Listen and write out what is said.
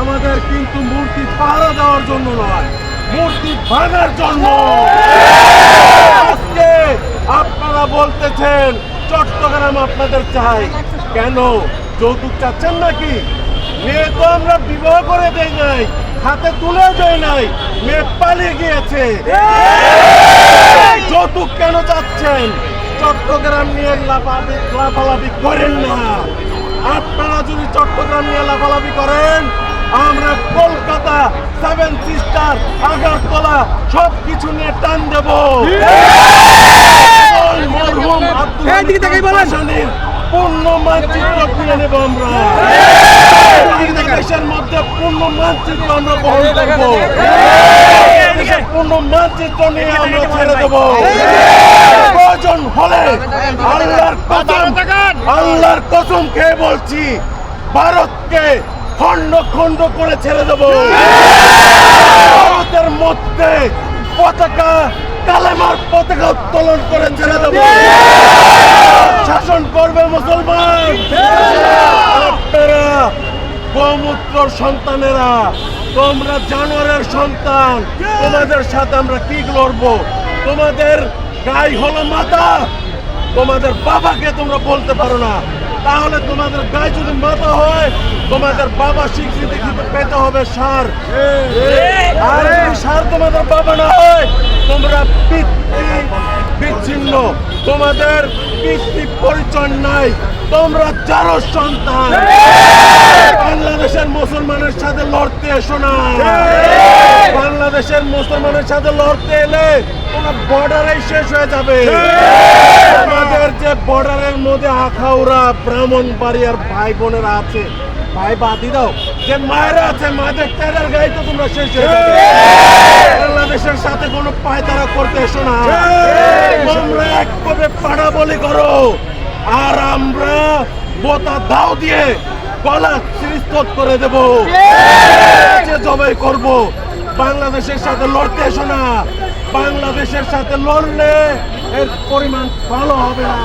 আমাদের কিন্তু মূর্তি পাহারা দেওয়ার জন্য নয়, মূর্তি ভাঙার জন্য। আজকে আপনারা বলতেছেন, চট্টগ্রাম আপনাদের চাই। কেন? যৌতুক চাচ্ছেন নাকি? মেয়ে তো আমরা বিবাহ করে দেই নাই, হাতে তুলে দেয় নাই, মেয়ে পালিয়ে গিয়েছে। যৌতুক কেন চাচ্ছেন? চট্টগ্রাম নিয়ে লাফালাফি করেন না। আপনারা যদি চট্টগ্রাম নিয়ে লাফালাফি করেন আমরা কলকাতা সেভেন সিস্টার আগারতলা সব কিছু নিয়ে টান দেব। মরহুম আব্দুল পূর্ণ মানচিত্র কিনে নেব আমরা। দেশের মধ্যে পূর্ণ মানচিত্র আমরা বহন করব। পূর্ণ মানচিত্র নিয়ে আমরা ছেড়ে দেবো। প্রয়োজন হলে আল্লাহর কসম আল্লাহর কসম খেয়ে বলছি ভারতকে খণ্ড খণ্ড করে ছেড়ে দেব। ভারতের মধ্যে পতাকা, কালেমার পতাকা উত্তোলন করে ছেড়ে দেব। শাসন করবে মুসলমান। আপনারা গোমূত্র সন্তানেরা, তোমরা জানোয়ারের সন্তান। তোমাদের সাথে আমরা কি লড়বো? তোমাদের গাই হলো মাতা। তোমাদের বাবাকে তোমরা বলতে পারো না। তাহলে তোমাদের গায়ে যদি মাথা হয় তোমাদের বাবা স্বীকৃতি কিন্তু পেতে হবে সার আর যদি সার তোমাদের বাবা না হয় তোমরা বিচ্ছিন্ন। তোমাদের পিতৃ পরিচয় নাই তোমরা যারো সন্তান। বাংলাদেশের মুসলমানের সাথে লড়তে এসো না। বাংলাদেশের মুসলমানের সাথে লড়তে এলে তোমরা বর্ডারেই শেষ হয়ে যাবে। মধ্যে ব্রাহ্মণ বাড়িয়ার ভাই বোনেরা আছে। ভাই বাদি দাও। যে মায়েরা আছে মায়েদের তেরার গায়ে তো তোমরা শেষ বাংলাদেশের সাথে কোনো পায়তারা করতে এসো না। তোমরা এক করে পাড়া বলি করো। আর আমরা বোতা দাও দিয়ে গলা সিরিস্তত করে দেব। জবাই করব। বাংলাদেশের সাথে লড়তে এসো না। বাংলাদেশের সাথে লড়লে এর পরিমাণ ভালো হবে না।